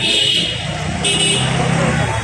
Thank you.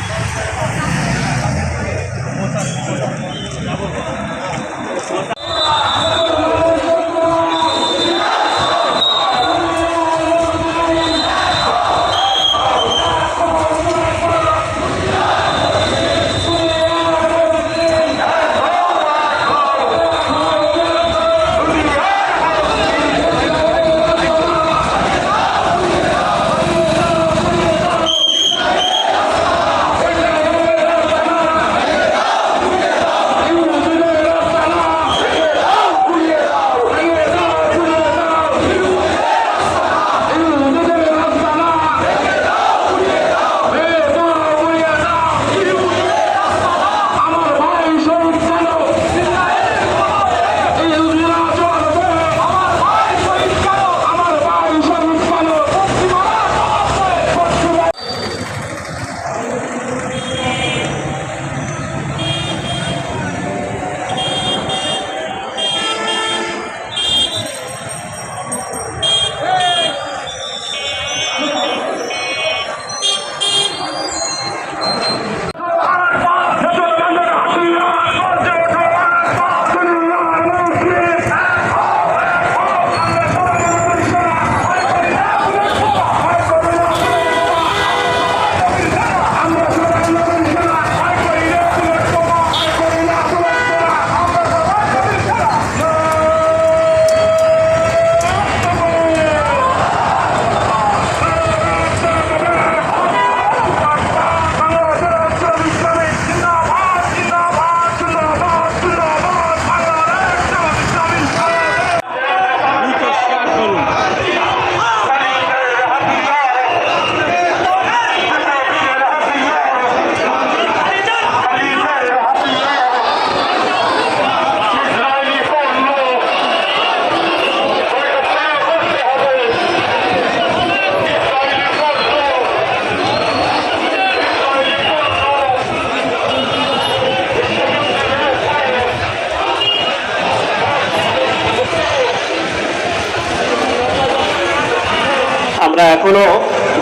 আমরা এখনও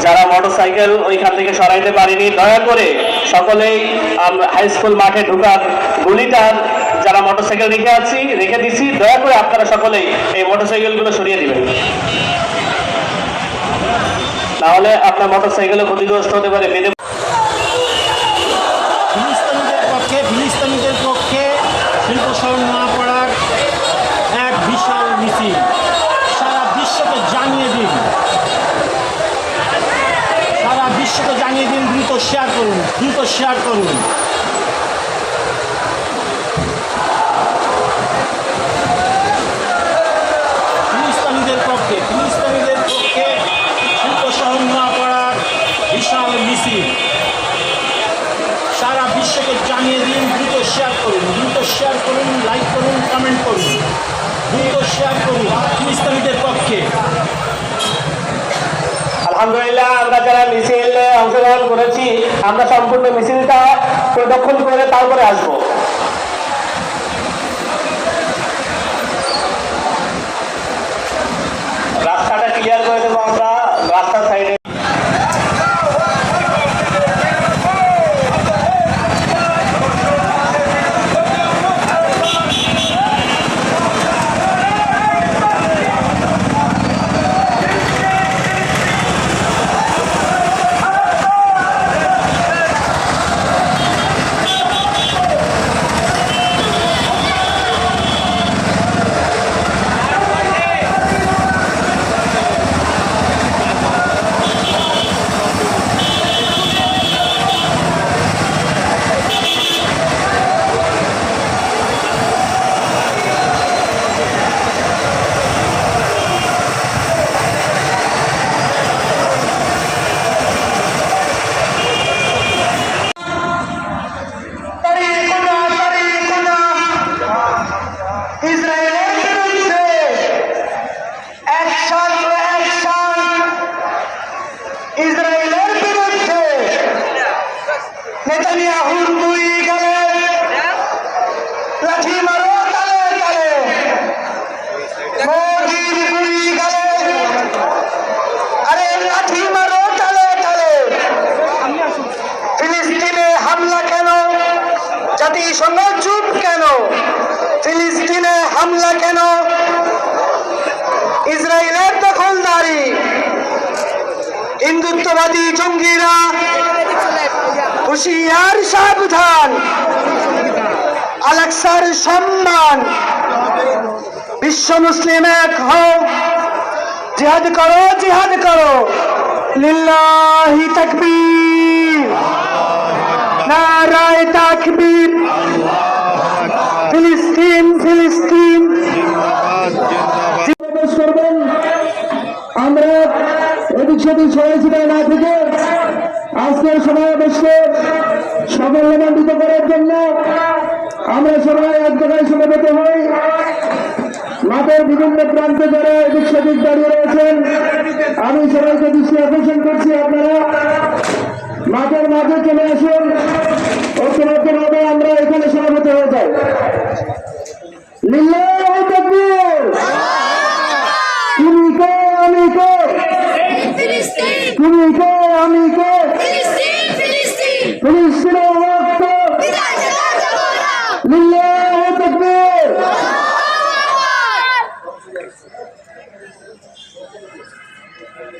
যারা মোটরসাইকেল ওইখান থেকে সরাইতে পারিনি, দয়া করে সকলেই হাই স্কুল মাঠে ঢুকার গুলিটার যারা মোটরসাইকেল রেখে আছি, রেখে দিছি, দয়া করে আপনারা সকলেই এই মোটরসাইকেলগুলো সরিয়ে দিবেন। নাহলে আপনার মোটরসাইকেলও ক্ষতিগ্রস্ত হতে পারে, বেঁধে ফিলিস্তিনিদের সারা বিশ্বকে জানিয়ে দিন, দ্রুত শেয়ার করুন, দ্রুত শেয়ার করুন। পক্ষে পক্ষে সারা বিশ্বকে জানিয়ে দিন, দ্রুত শেয়ার করুন, দ্রুত শেয়ার করুন লাইক করুন কমেন্ট করুন। শেয়ার করুন পক্ষে। আলহামদুলিল্লাহ আমরা যারা মিছিলে অংশগ্রহণ করেছি আমরা সম্পূর্ণ মিছিলটা প্রদক্ষিণ করে তারপরে আসব। হামলা কেন? ইসরায়েলের দখলদারি হিন্দুত্ববাদী জঙ্গিরা হুশিয়ার সাবধান, আলেক্সার সম্মান। বিশ্ব মুসলিম এক হও, জিহাদ করো জিহাদ করো। লিল্লাহি তাকবীর। নারায় তাকবীর। ফিলিস্তিন ফিলিস্তিন। সেদিক সবাই না থেকে আজকের সমাবেশকে সাফল্যমণ্ডিত করার জন্য আমরা সবাই এক জায়গায় সমবেত হই। মাঠের বিভিন্ন প্রান্তে যারা এদিক সেদিক দাঁড়িয়ে রয়েছেন। আমি সবাইকে দৃষ্টি আকর্ষণ করছি আপনারা। মাঠের মাঝে চলে আসুন। ঐক্যবদ্ধভাবে আমরা এখানে সমাবেত হয়ে যাই। লিল্লাহ তাকবীর তুমি কে আমি কে ফিলিস্তিন তুমি কে আমি কে ফিলিস্তিন ফিলিস্তিন ফিলিস্তিনের রক্ত বিদায় সেটা যাব না লিল্লাহ তাকবীর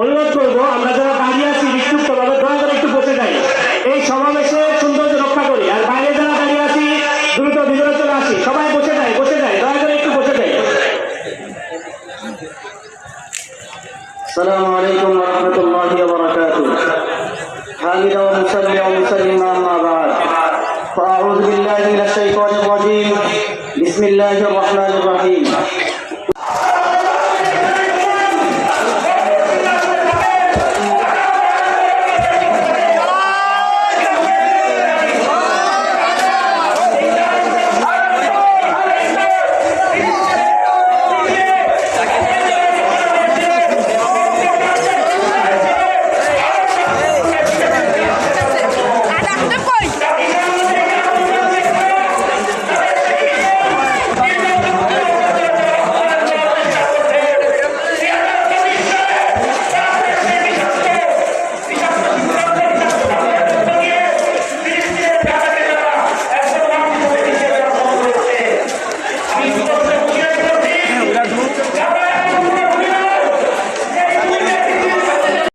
অনুরোধ করবো আমরা যারা দাঁড়িয়ে আছি বিক্ষুব্ধভাবে দয়া করে একটু বসে যাই এই সমাবেশে সৌন্দর্য রক্ষা করি আর বাইরে যারা দাঁড়িয়ে আছি দ্রুত ভিতরে চলে আসি সবাই বসে যায় বসে যায় দয়া করে একটু বসে যায় السلام عليكم ورحمة الله وبركاته حامدا ومصلي ومسلم أما بعد فأعوذ بالله من الشيطان الرجيم بسم الله الرحمن الرحيم